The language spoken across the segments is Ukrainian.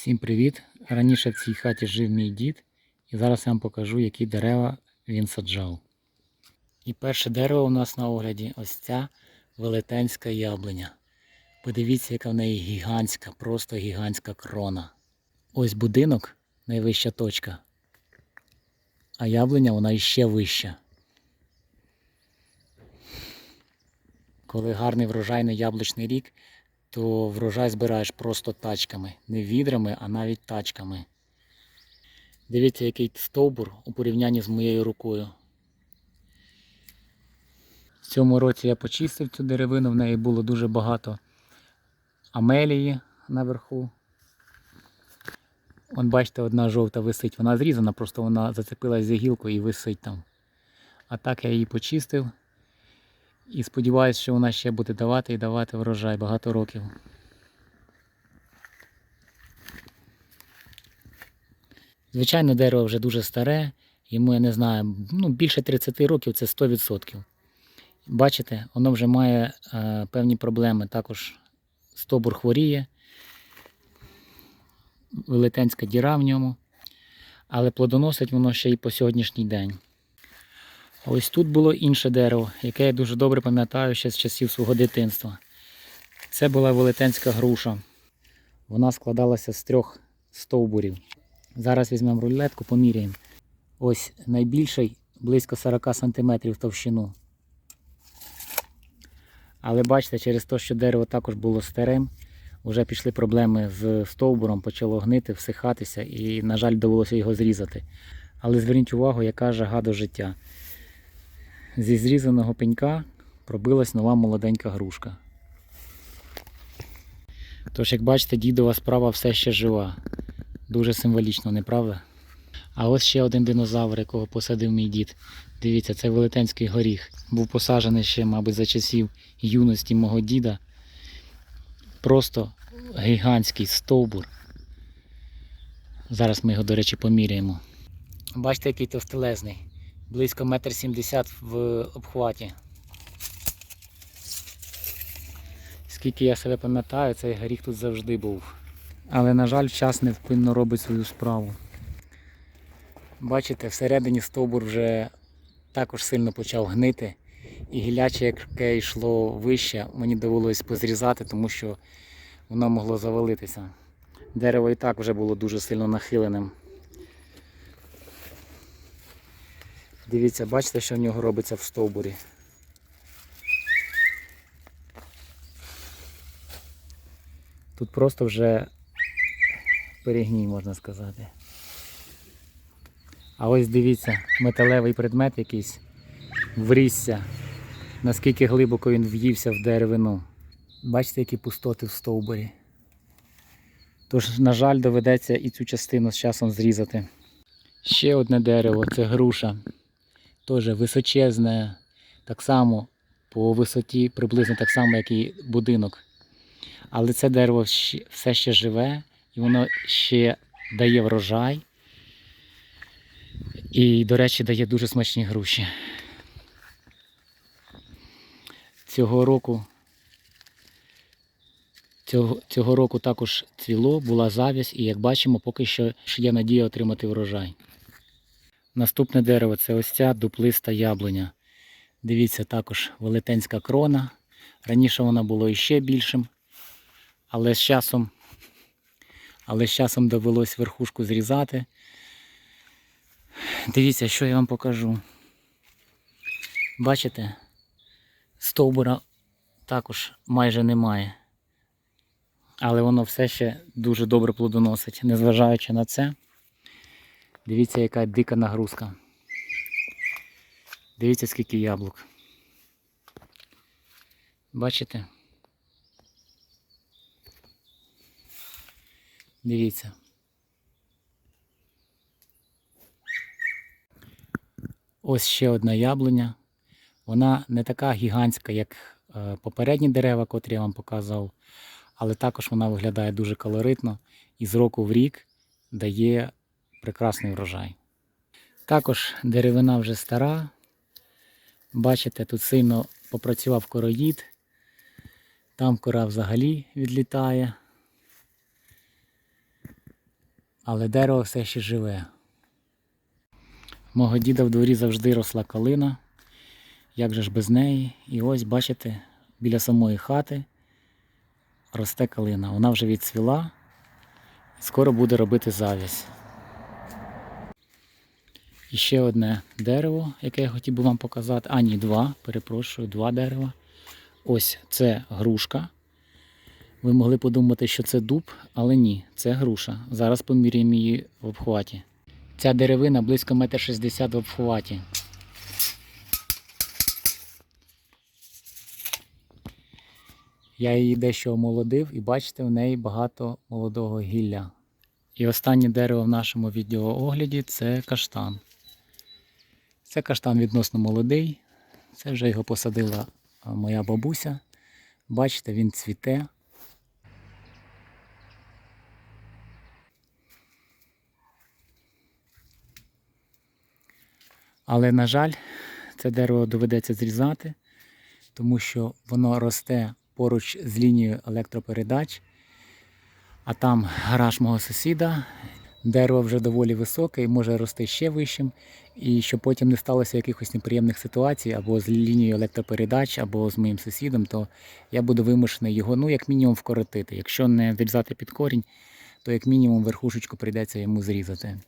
Всім привіт! Раніше в цій хаті жив мій дід, і зараз я вам покажу, які дерева він саджав. І перше дерево у нас на огляді ось ця велетенська яблуня. Подивіться, яка в неї гігантська, просто гігантська крона. Ось будинок, найвища точка. А яблуня вона іще вища. Коли гарний врожайний яблучний рік, то врожай збираєш просто тачками. Не відрами, а навіть тачками. Дивіться, який стовбур у порівнянні з моєю рукою. В цьому році я почистив цю деревину, в неї було дуже багато амелії наверху. Вон бачите, одна жовта висить, вона зрізана, просто вона зацепилась за гілку і висить там. А так я її почистив. І сподіваюся, що вона ще буде давати і давати врожай багато років. Звичайно, дерево вже дуже старе, йому, я не знаю, ну, більше 30 років це 100%. Бачите, воно вже має е, певні проблеми. Також стобур хворіє, велетенська діра в ньому, але плодоносить воно ще й по сьогоднішній день. Ось тут було інше дерево, яке я дуже добре пам'ятаю ще з часів свого дитинства. Це була велетенська груша. Вона складалася з трьох стовбурів. Зараз візьмемо рулетку, поміряємо. Ось найбільший близько 40 см товщину. Але бачите, через те, що дерево також було старим, вже пішли проблеми з стовбуром, почало гнити, всихатися і, на жаль, довелося його зрізати. Але зверніть увагу, яка жага до життя. Зі зрізаного пенька пробилась нова молоденька грушка. Тож, як бачите, дідова справа все ще жива. Дуже символічно, не правда? А ось ще один динозавр, якого посадив мій дід. Дивіться, це велетенський горіх. Був посаджений ще, мабуть, за часів юності мого діда. Просто гігантський стовбур. Зараз ми його, до речі, поміряємо. Бачите, який товстелезний. Близько метр сімдесят в обхваті. Скільки я себе пам'ятаю, цей горіх тут завжди був. Але, на жаль, час невпинно робить свою справу. Бачите, всередині стовбур вже також сильно почав гнити. І гіляче, яке йшло вище, мені довелось позрізати, тому що воно могло завалитися. Дерево і так вже було дуже сильно нахиленим. Дивіться, бачите, що в нього робиться в стовбурі. Тут просто вже перегній, можна сказати. А ось дивіться, металевий предмет якийсь врісся, наскільки глибоко він в'ївся в деревину. Бачите, які пустоти в стовбурі. Тож, на жаль, доведеться і цю частину з часом зрізати. Ще одне дерево це груша. Теж височезне, так само по висоті, приблизно так само, як і будинок. Але це дерево все ще живе і воно ще дає врожай. І, до речі, дає дуже смачні груші. Цього року, цього, цього року також цвіло, була завість, і як бачимо, поки що є надія отримати врожай. Наступне дерево це ось ця дуплиста яблуня. Дивіться, також велетенська крона. Раніше вона була іще більшим, але з часом, але з часом довелось верхушку зрізати. Дивіться, що я вам покажу. Бачите, стовбура також майже немає. Але воно все ще дуже добре плодоносить. Незважаючи на це, дивіться, яка дика нагрузка. Дивіться, скільки яблук. Бачите? Дивіться. Ось ще одна яблуня. Вона не така гігантська, як е, попередні дерева, котрі я вам показав, але також вона виглядає дуже колоритно і з року в рік дає прекрасний врожай. Також деревина вже стара. Бачите, тут сильно попрацював короїд. Там кора взагалі відлітає. Але дерево все ще живе. Мого діда в дворі завжди росла калина. Як же ж без неї? І ось, бачите, біля самої хати росте калина. Вона вже відцвіла скоро буде робити завязь. І ще одне дерево, яке я хотів би вам показати. А, ні, два, перепрошую, два дерева. Ось це грушка. Ви могли подумати, що це дуб, але ні, це груша. Зараз поміряємо її в обхваті. Ця деревина близько 1,60 м в обхваті. Я її дещо омолодив і бачите, в неї багато молодого гілля. І останнє дерево в нашому відеоогляді це каштан. Це каштан відносно молодий. Це вже його посадила моя бабуся. Бачите, він цвіте. Але, на жаль, це дерево доведеться зрізати, тому що воно росте поруч з лінією електропередач, а там гараж мого сусіда. Дерево вже доволі високе і може рости ще вищим. І щоб потім не сталося якихось неприємних ситуацій або з лінією електропередач, або з моїм сусідом, то я буду вимушений його, ну, як мінімум, вкоротити. Якщо не відрізати під корінь, то як мінімум верхушечку прийдеться йому зрізати.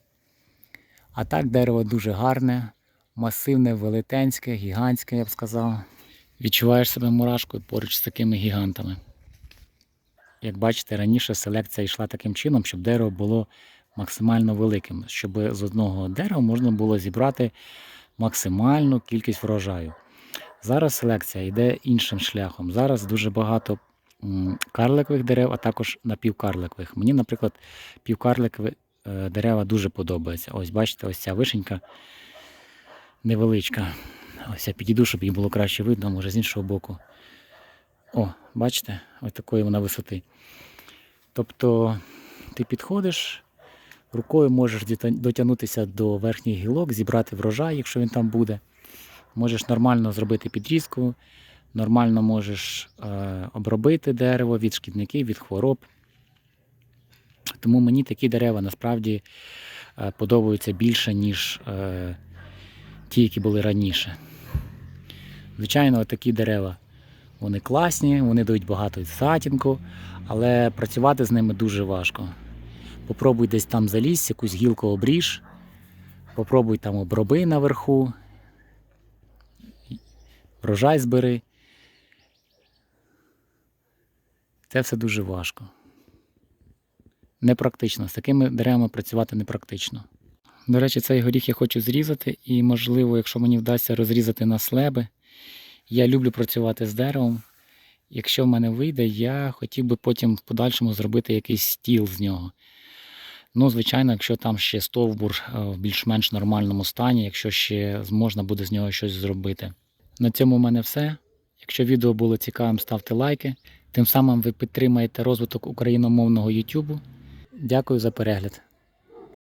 А так дерево дуже гарне, масивне, велетенське, гігантське, я б сказав. Відчуваєш себе мурашкою поруч з такими гігантами. Як бачите, раніше селекція йшла таким чином, щоб дерево було максимально великим, щоб з одного дерева можна було зібрати максимальну кількість врожаю. Зараз селекція йде іншим шляхом. Зараз дуже багато карликових дерев, а також напівкарликових. Мені, наприклад, півкарликові е, дерева дуже подобаються. Ось бачите, ось ця вишенька невеличка. Ось я підійду, щоб її було краще видно, може з іншого боку. О, бачите, ось такої вона висоти. Тобто ти підходиш, рукою можеш дотягнутися до верхніх гілок, зібрати врожай, якщо він там буде. Можеш нормально зробити підрізку, нормально можеш е, обробити дерево від шкідників, від хвороб. Тому мені такі дерева насправді е, подобаються більше, ніж е, ті, які були раніше. Звичайно, такі дерева вони класні, вони дають багато затінку, але працювати з ними дуже важко. Попробуй десь там залізь, якусь гілку обріж, попробуй там оброби наверху, врожай збери. Це все дуже важко. Непрактично. З такими деревами працювати непрактично. До речі, цей горіх я хочу зрізати, і, можливо, якщо мені вдасться розрізати на слеби, я люблю працювати з деревом. Якщо в мене вийде, я хотів би потім в подальшому зробити якийсь стіл з нього. Ну, звичайно, якщо там ще стовбур е, в більш-менш нормальному стані, якщо ще можна буде з нього щось зробити. На цьому в мене все. Якщо відео було цікавим, ставте лайки. Тим самим ви підтримаєте розвиток україномовного YouTube. Дякую за перегляд.